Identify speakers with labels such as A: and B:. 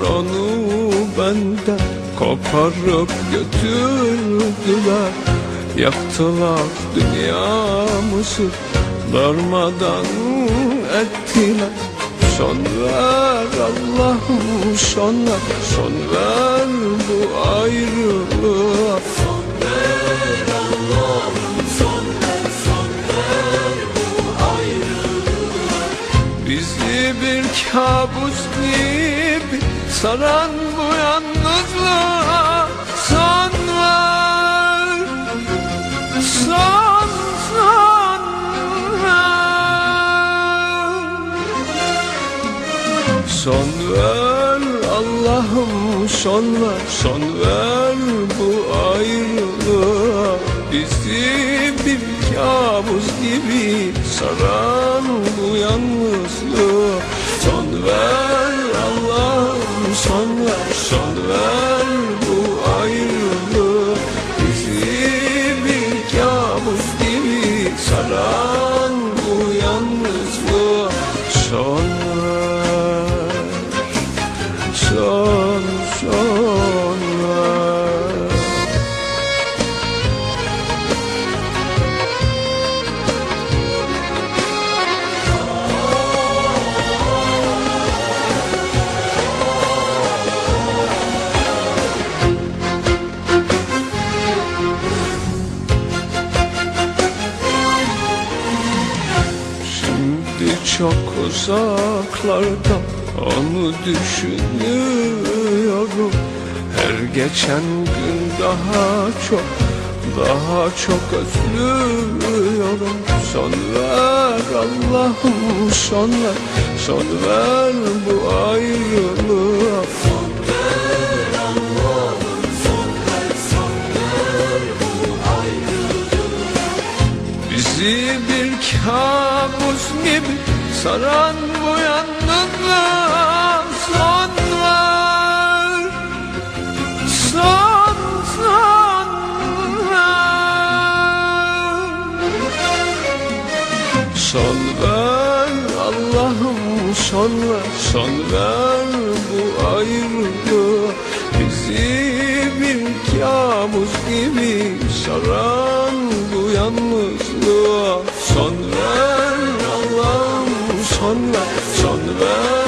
A: Onu benden Koparıp götürdüler. Yaktılar dünyamızı Darmadan ettiler. Son ver Allah'ım son ver Son ver bu ayrılığa. Bizi bir kabus gibi saran bu yalnızlığa son ver. Son son ver. Son ver Allah'ım son ver. Son ver bu ayrılığa. Bizi bir kabus gibi saran bu yalnızlığa. Son ver son ver çok uzaklarda onu düşünüyorum? Her geçen gün daha çok daha çok özlüyorum. Son ver Allah'ım son ver Son ver bu ayrılığa. Bizi bir kabus gibi saran bu yalnızlığa son ver Son son ver Son ver Allah'ım son ver. Son ver bu ayrılığı. Bizi bir kabus gibi saran sonra. Sonra